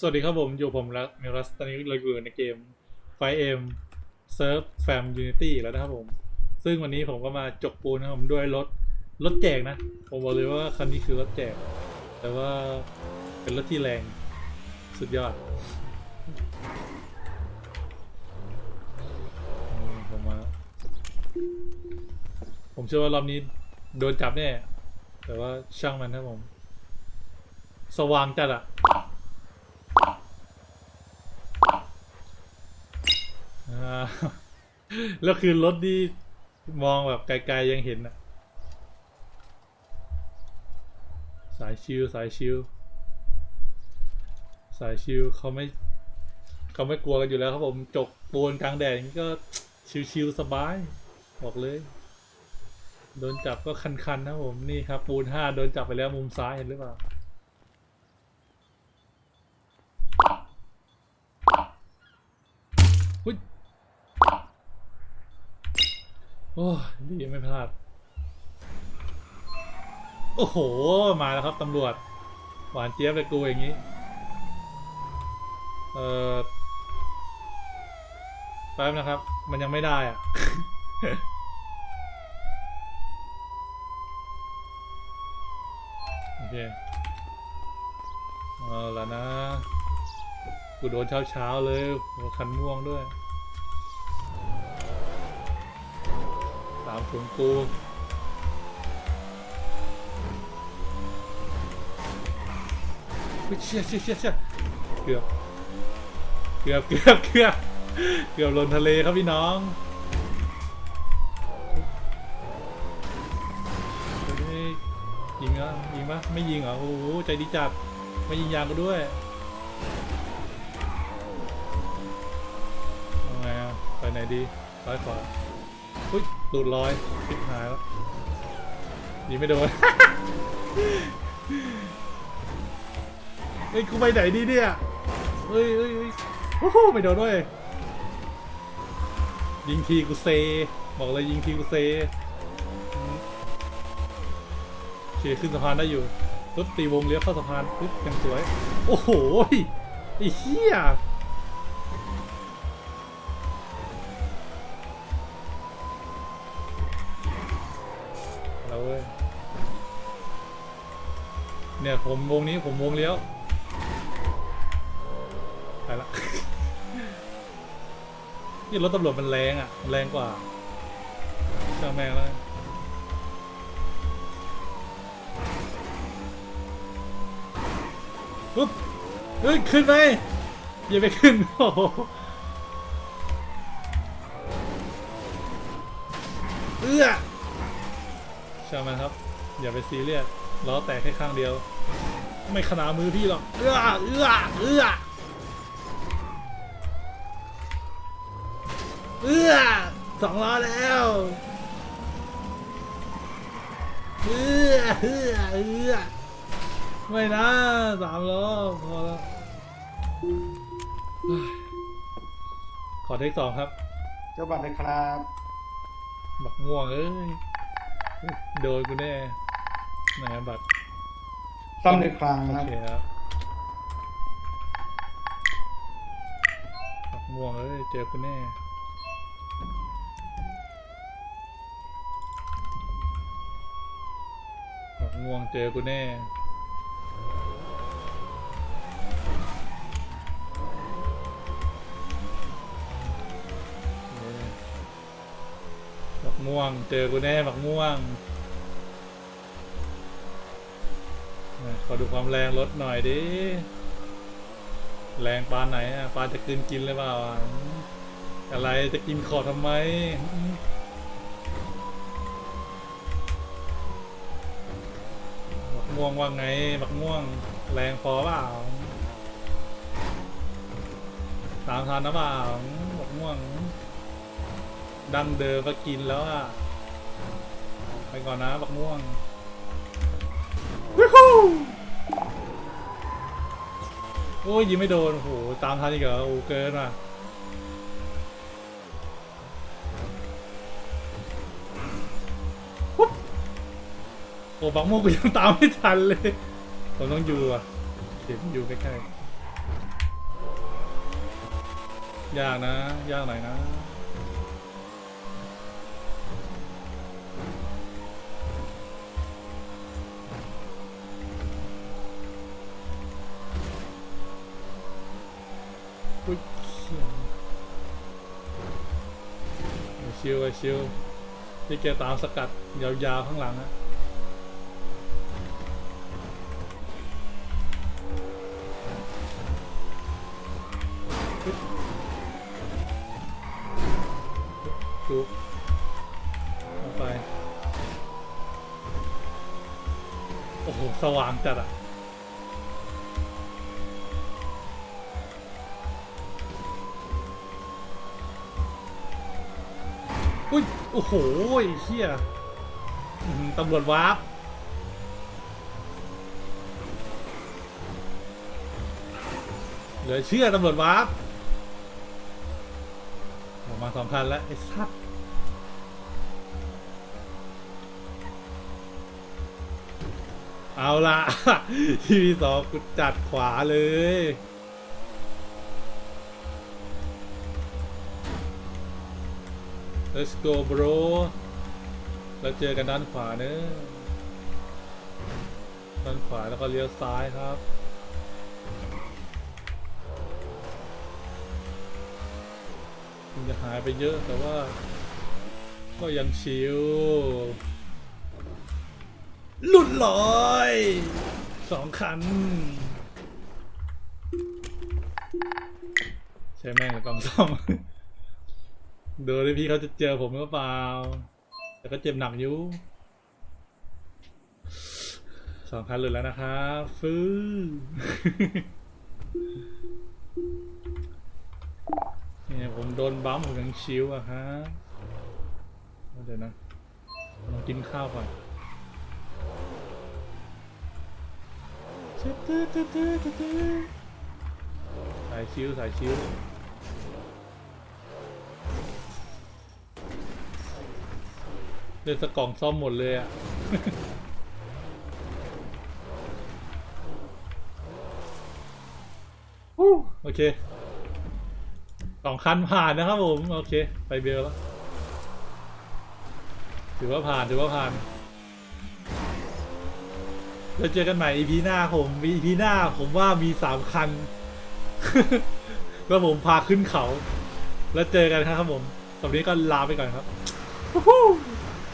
สวัสดีครับผมอยู่ผมรักมิรัสตอนนี้เราอยู่ในเกมไฟเอ็มเซิร์ฟแฟมยูนิตี้แล้วนะครับผม ซึ่งวันนี้ผมก็มาจกปูนนะครับผมด้วยรถรถแจกนะ ผมบอกเลยว่าคันนี้คือรถแจก แต่ว่าเป็นรถที่แรงสุดยอดผมมา ผมเชื่อว่ารอบนี้โดนจับแน่แต่ว่าช่างมันครับผม สว่างจัดอะ อ่า แล้วคือรถที่มองแบบไกลๆยังเห็นอะสายชิวสายชิวสายชิวเขาไม่เขาไม่กลัวกันอยู่แล้วครับผมจกปูนกลางแดดอย่างนี้ก็ชิวๆสบาย บอกเลย โดนจับก็คันๆนะผมนี่ครับปูนห้าโดนจับไปแล้วมุมซ้ายเห็นหรือเปล่า โอ้ยดีไม่พลาด โอ้โห มาแล้วครับตำรวจ หวานเจี๊ยบเลยกูอย่างนี้ เออแป๊บนะครับ มันยังไม่ได้อะโอเคเอาละนะ กูโดนเช้าเช้าเลยคันม่วงด้วยามถึงกูเชี่ยเชี่ยเชี่ยเชี่ยเกือบ เกือบ เกือบ เกือบ เกือบลงทะเลครับพี่น้องยิงอะยิงปะไม่ยิงเหรอ โอ้โห ใจดีจัดไม่ยิงยางกูด้วยเอาไงอะ ไปไหนดีซ้ายขวาอุ้ย หลุดลอยติดหายแล้วยิงไม่โดน เฮ้ยกูไปไหนดีเนี่ยเฮ้ยเฮ้ยเฮ้ยโอ้โหไม่โดนด้วย ยิงทีกูเซ บอกเลยยิงทีกูเซอืมโอเคขึ้นสะพานได้อยู่ปุ๊บตีวงเลี้ยวเข้าสะพานปุ๊บยังสวย โอ้โหไอ้เหี้ย เว้ยเนี่ยผมวงนี้ผมวงเลี้ยวไปละนี่รถตำรวจมันแรงอะแรงกว่าช่างแม่งแล้วปุ๊บเฮ้ยขึ้นไปอย่าไปขึ้นโอ้โหเอื้อ ช่างมันครับ อย่าไปซีเรียสล้อแตกแค่ข้างเดียว ไม่ขนาดมือพี่หรอกเอื้อเอื้อเอื้อเอื้อสองล้อแล้วเอื้อเอื้อเอื้อไม่นะสามล้อพอแล้วเฮ้ยขอเทคสองครับ เจ้าบัตรเลยครับ บักม่วงเอ้ย โดนกูแน่ไหนอะบัตรซ่อมในครั้งโอครับเคครับบักม่วงเอ้ยเจอกูแน่บักม่วงเจอกูแน่ ม่วง เจอกูแน่บักม่วงขอดูความแรงรถหน่อยดิ แรงปานไหนอะปานจะกินกินเลยเปล่าอะไรจะกินขอทำไมอืมบักม่วงว่าไงบักม่วง แรงพอเปล่าตามทันนะเปล่าอืมบักม่วง ดังเดิมก็กินแล้วอะ ไปก่อนนะบักม่วงวิฮูโอ้ยยิงไม่โดนโอ้โหตามทันอีกเหรอโอ้เกินว่ะปุ๊บโอ้บังโมกกูยังตามไม่ทันเลย ผมต้องอยู่อะเดี๋ยวผมอยู่ใกล้ๆยากนะ ยากหน่อยนะ อุ้ยเชี่ยไอ้ชิวไอชิวที่แกตามสกัดยาวๆข้างหลังอะปึ๊บจุกเอาไป โอ้โห สว่างจัดอะ อุ้ย โอ้โหไอ้เฮียตำรวจวาร์ปเหลือเชื่อตำรวจวาร์ปออกมาสองคันแล้ว ไอ้สัตว์เอาละทีวีสองกูจัดขวาเลย let's go bro เราเจอกันด้านขวาเนอะด้านขวาแล้วก็เลี้ยวซ้ายครับมันจะหายไปเยอะแต่ว่า ก็ยังชิวหลุดลอยสองคัน ใช่แม่งกับกองซ่อม ดูดิพี่เขาจะเจอผมหรือเปล่า แต่ก็เจ็บหนักอยู่สองคันหลุดแล้วนะครับฟื้นเนี่ยผมโดนบัมผมยังชิวอะฮะเดี๋ยวนะลองกินข้าวก่อนสายชิวสายชิว เล่นสกล่องซ่อมหมดเลยอะฮู้โอเคสองคันผ่านนะครับผมโอเค ไปเบลแล้วถือว่าผ่านถือว่าผ่านแล้วเจอกันใหม่ EP หน้าผม EP หน้าผมว่ามีสามคันแล้วผมพาขึ้นเขา แล้วเจอกันครับผมสำหรับวันนี้ก็ลาไปก่อนครับ Woohoo!